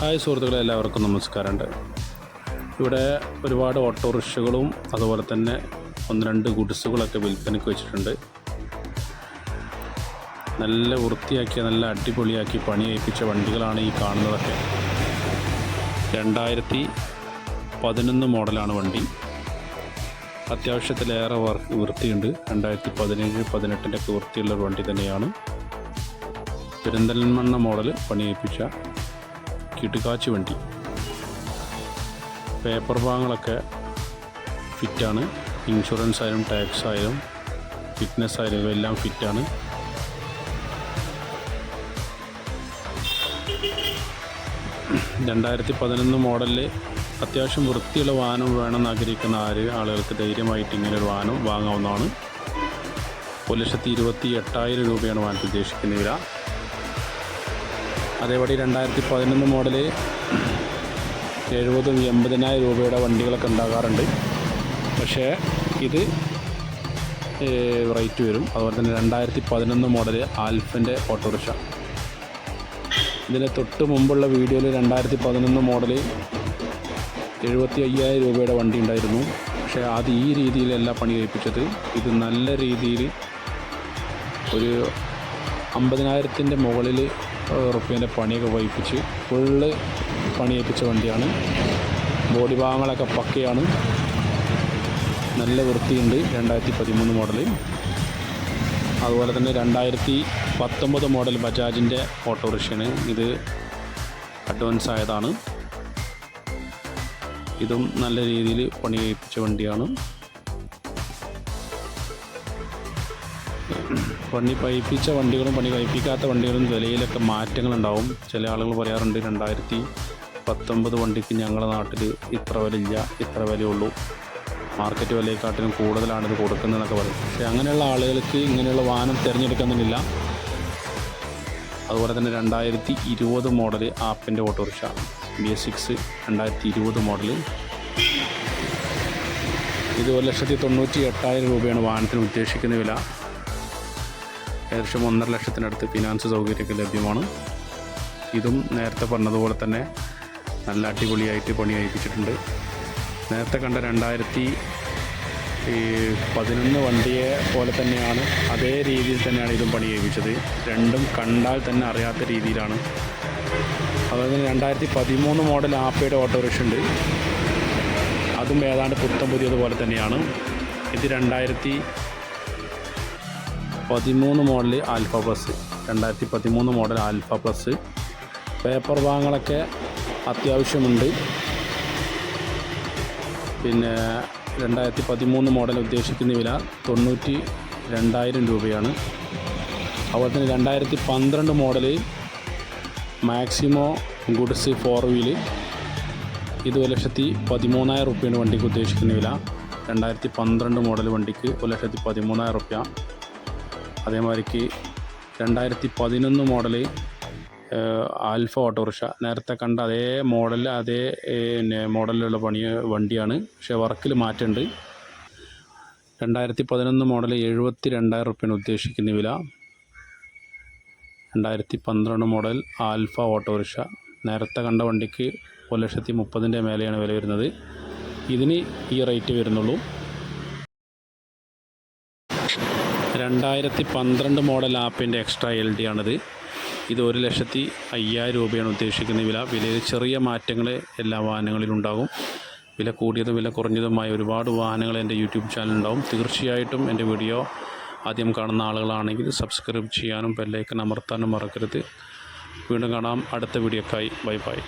Hi സുഹൃത്തുക്കളെ എല്ലാവർക്കും നമസ്കാരമുണ്ട്. ഇവിടെ ഒരുപാട് ഓട്ടോറിക്ഷകളും അതുപോലെ തന്നെ ഒന്ന് രണ്ട് ഗുഡ്സുകളൊക്കെ വിൽപ്പനയ്ക്ക് വെച്ചിട്ടുണ്ട്. നല്ല വൃത്തിയാക്കിയ നല്ല അടിപൊളിയാക്കി പണി ഏൽപ്പിച്ച വണ്ടികളാണ് ഈ കാണുന്നതൊക്കെ. രണ്ടായിരത്തി പതിനൊന്ന് മോഡലാണ് വണ്ടി. അത്യാവശ്യത്തിലേറെ വർക്ക് വൃത്തിയുണ്ട്. രണ്ടായിരത്തി പതിനേഴ് പതിനെട്ടിന്റെ ഒക്കെ വണ്ടി തന്നെയാണ്. പെരിന്തൽമണ്ണ മോഡൽ പണിയേൽപ്പിച്ച കിടുകാച്ചി വണ്ടി. പേപ്പർ ഭാഗങ്ങളൊക്കെ ഫിറ്റാണ്. ഇൻഷുറൻസ് ആയാലും ടാക്സ് ആയാലും ഫിറ്റ്നസ് ആയാലും എല്ലാം ഫിറ്റാണ്. രണ്ടായിരത്തി പതിനൊന്ന് മോഡലിൽ അത്യാവശ്യം വൃത്തിയുള്ള വാഹനം വേണമെന്ന് ആഗ്രഹിക്കുന്ന ആര് ആളുകൾക്ക് ധൈര്യമായിട്ട് ഇങ്ങനെ ഒരു വാഹനം വാങ്ങാവുന്നതാണ്. ഒരു ലക്ഷത്തി ഇരുപത്തി എട്ടായിരം രൂപയാണ് വാഹനത്തിൽ ഉദ്ദേശിക്കുന്ന വില. അതേപടി രണ്ടായിരത്തി പതിനൊന്ന് മോഡൽ എഴുപതും എൺപതിനായിരം രൂപയുടെ വണ്ടികളൊക്കെ ഉണ്ടാകാറുണ്ട്. പക്ഷേ ഇത് റേറ്റ് വരും. അതുപോലെ തന്നെ രണ്ടായിരത്തി പതിനൊന്ന് മോഡൽ ആൽഫിന്റെ ഓട്ടോറിക്ഷ. ഇതിന് തൊട്ട് മുമ്പുള്ള വീഡിയോയിൽ രണ്ടായിരത്തി പതിനൊന്ന് മോഡൽ എഴുപത്തി അയ്യായിരം രൂപയുടെ വണ്ടി ഉണ്ടായിരുന്നു. പക്ഷേ അത് ഈ രീതിയിലല്ല പണി കഴിപ്പിച്ചത്. ഇത് നല്ല രീതിയിൽ ഒരു അമ്പതിനായിരത്തിന്റെ മുകളിൽ റുപ്യേന്റെ പണിയൊക്കെ വഹിപ്പിച്ച് ഫുള്ള് പണിയേൽപ്പിച്ച വണ്ടിയാണ്. ബോഡി ഭാഗങ്ങളൊക്കെ പക്കയാണ്. നല്ല വൃത്തിയുണ്ട് രണ്ടായിരത്തി പതിമൂന്ന് മോഡൽ അതുപോലെ തന്നെ രണ്ടായിരത്തി പത്തൊമ്പത് മോഡൽ ബജാജിന്റെ ഓട്ടോറിക്ഷയാണ്. ഇത് അഡ്വാൻസ് ആയതാണ്. ഇതും നല്ല രീതിയിൽ പണി കഴിപ്പിച്ച വണ്ടിയാണ്. പണി പഴിപ്പിച്ച വണ്ടികളും പണി പൈപ്പിക്കാത്ത വണ്ടികളും വിലയിലൊക്കെ മാറ്റങ്ങളുണ്ടാവും. ചില ആളുകൾ പറയാറുണ്ട് രണ്ടായിരത്തി പത്തൊമ്പത് വണ്ടിക്ക് ഞങ്ങളുടെ നാട്ടിൽ ഇത്ര വിലയില്ല ഇത്ര വിലയുള്ളൂ. മാർക്കറ്റ് വിലയെക്കാട്ടിലും കൂടുതലാണ് ഇത് കൊടുക്കുന്നതെന്നൊക്കെ പറയും. പക്ഷേ അങ്ങനെയുള്ള ആളുകൾക്ക് ഇങ്ങനെയുള്ള വാഹനം തിരഞ്ഞെടുക്കുന്നില്ല അതുപോലെ തന്നെ രണ്ടായിരത്തി ഇരുപത് മോഡൽ ആപ്പിന്റെ ഓട്ടോറിക്ഷ ബി എസ് സിക്സ് രണ്ടായിരത്തി ഇരുപത് മോഡൽ ഇത് ഒരു ലക്ഷത്തി തൊണ്ണൂറ്റി എട്ടായിരം രൂപയാണ് വാഹനത്തിന് ഉദ്ദേശിക്കുന്ന വില. ഏകദേശം ഒന്നര ലക്ഷത്തിനടുത്ത് ഫിനാൻസ് സൗകര്യമൊക്കെ ലഭ്യമാണ്. ഇതും നേരത്തെ പറഞ്ഞതുപോലെ തന്നെ നല്ല അടിപൊളിയായിട്ട് പണി അയപ്പിച്ചിട്ടുണ്ട് നേരത്തെ കണ്ട രണ്ടായിരത്തി പതിനൊന്ന് വണ്ടിയെ പോലെ തന്നെയാണ് അതേ രീതിയിൽ തന്നെയാണ് ഇതും പണി ചെയ്യിപ്പിച്ചത്. രണ്ടും കണ്ടാൽ തന്നെ അറിയാത്ത രീതിയിലാണ്. അതുപോലെ തന്നെ രണ്ടായിരത്തി പതിമൂന്ന് മോഡൽ ആപ്പയുടെ ഓട്ടോറിക്ഷ ഉണ്ട്. അതും ഏതാണ്ട് പുത്തം പുതിയതുപോലെ തന്നെയാണ്. ഇത് രണ്ടായിരത്തി പതിമൂന്ന് മോഡൽ ആൽഫ പ്ലസ്. രണ്ടായിരത്തി പതിമൂന്ന് മോഡൽ ആൽഫ പ്ലസ്. പേപ്പർ ഭാഗങ്ങളൊക്കെ അത്യാവശ്യമുണ്ട്. പിന്നെ രണ്ടായിരത്തി പതിമൂന്ന് മോഡൽ ഉദ്ദേശിക്കുന്ന വില തൊണ്ണൂറ്റി രണ്ടായിരം രൂപയാണ്. അതുപോലെ തന്നെ രണ്ടായിരത്തി പന്ത്രണ്ട് model Maximo goods four wheel. ഇത് ഒരു ലക്ഷത്തി പതിമൂന്നായിരം റുപ്യാണ് വണ്ടിക്ക് ഉദ്ദേശിക്കുന്ന വില. രണ്ടായിരത്തി പന്ത്രണ്ട് മോഡൽ വണ്ടിക്ക് ഒരു ലക്ഷത്തി പതിമൂന്നായിരം റുപ്യ. അതേമാതിരിക്ക് രണ്ടായിരത്തി പതിനൊന്ന് മോഡൽ ആൽഫ ഓട്ടോറിക്ഷ. നേരത്തെ കണ്ട അതേ മോഡൽ അതേ പിന്നെ മോഡലിലുള്ള പണി വണ്ടിയാണ്. പക്ഷേ വർക്കിൽ മാറ്റമുണ്ട് രണ്ടായിരത്തി പതിനൊന്ന് മോഡൽ എഴുപത്തി രണ്ടായിരം റുപ്യാണ് ഉദ്ദേശിക്കുന്ന വില. രണ്ടായിരത്തി പന്ത്രണ്ട് മോഡൽ ആൽഫ ഓട്ടോറിക്ഷ. നേരത്തെ കണ്ട വണ്ടിക്ക് ഒരു ലക്ഷത്തി മുപ്പതിന്റെ മേലെയാണ് വില വരുന്നത്. ഇതിന് ഈ റേറ്റ് വരുന്നുള്ളൂ. രണ്ടായിരത്തി പന്ത്രണ്ട് മോഡൽ ആപ്പിന്റെ എക്സ്ട്രാ എൽ ഡി ആണിത്. ഇത് ഒരു ലക്ഷത്തി അയ്യായിരം രൂപയാണ് ഉദ്ദേശിക്കുന്ന വില. വിലയിൽ ചെറിയ മാറ്റങ്ങൾ എല്ലാ വാഹനങ്ങളിലും ഉണ്ടാകും. വില കൂടിയതും വില കുറഞ്ഞതുമായ ഒരുപാട് വാഹനങ്ങൾ എന്റെ യൂട്യൂബ് ചാനലുണ്ടാവും തീർച്ചയായിട്ടും എന്റെ വീഡിയോ ആദ്യം കാണുന്ന ആളുകളാണെങ്കിൽ സബ്സ്ക്രൈബ് ചെയ്യാനും ബെല്ലൈക്കൻ അമർത്താനും മറക്കരുത്. വീണ്ടും കാണാം. അടുത്ത വീഡിയോക്കായി ബൈ ബൈ.